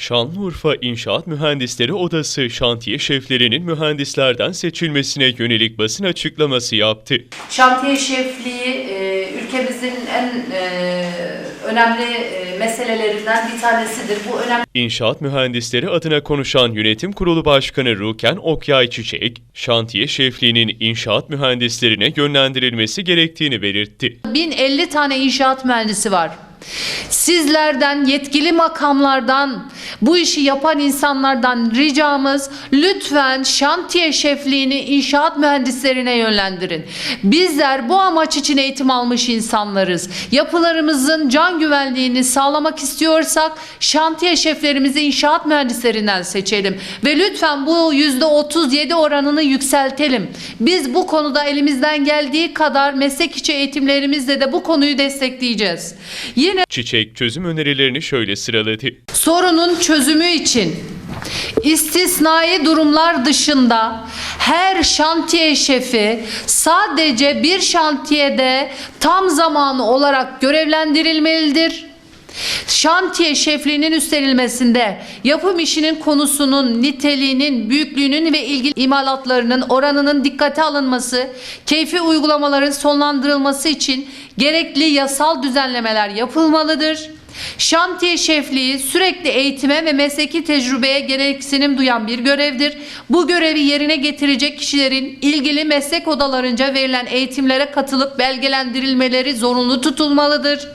Şanlıurfa İnşaat Mühendisleri Odası şantiye şeflerinin mühendislerden seçilmesine yönelik basın açıklaması yaptı. Şantiye şefliği e, ülkemizin en e, önemli e, meselelerinden bir tanesidir. Bu önemli İnşaat mühendisleri adına konuşan Yönetim Kurulu Başkanı Ruken Okyay Çiçek, şantiye şefliğinin inşaat mühendislerine yönlendirilmesi gerektiğini belirtti. 1050 tane inşaat mühendisi var. Sizlerden, yetkili makamlardan, bu işi yapan insanlardan ricamız lütfen şantiye şefliğini inşaat mühendislerine yönlendirin. Bizler bu amaç için eğitim almış insanlarız. Yapılarımızın can güvenliğini sağlamak istiyorsak şantiye şeflerimizi inşaat mühendislerinden seçelim. Ve lütfen bu %37 oranını yükseltelim. Biz bu konuda elimizden geldiği kadar meslek içi eğitimlerimizle de bu konuyu destekleyeceğiz. Yine Çiçek çözüm önerilerini şöyle sıraladı. sorunun çözümü için istisnai durumlar dışında her şantiye şefi sadece bir şantiyede tam zamanlı olarak görevlendirilmelidir. Şantiye şefliğinin üstlenilmesinde yapım işinin konusunun, niteliğinin, büyüklüğünün ve ilgili imalatlarının oranının dikkate alınması, keyfi uygulamaların sonlandırılması için gerekli yasal düzenlemeler yapılmalıdır. Şantiye şefliği sürekli eğitime ve mesleki tecrübeye gereksinim duyan bir görevdir. Bu görevi yerine getirecek kişilerin ilgili meslek odalarınca verilen eğitimlere katılıp belgelendirilmeleri zorunlu tutulmalıdır.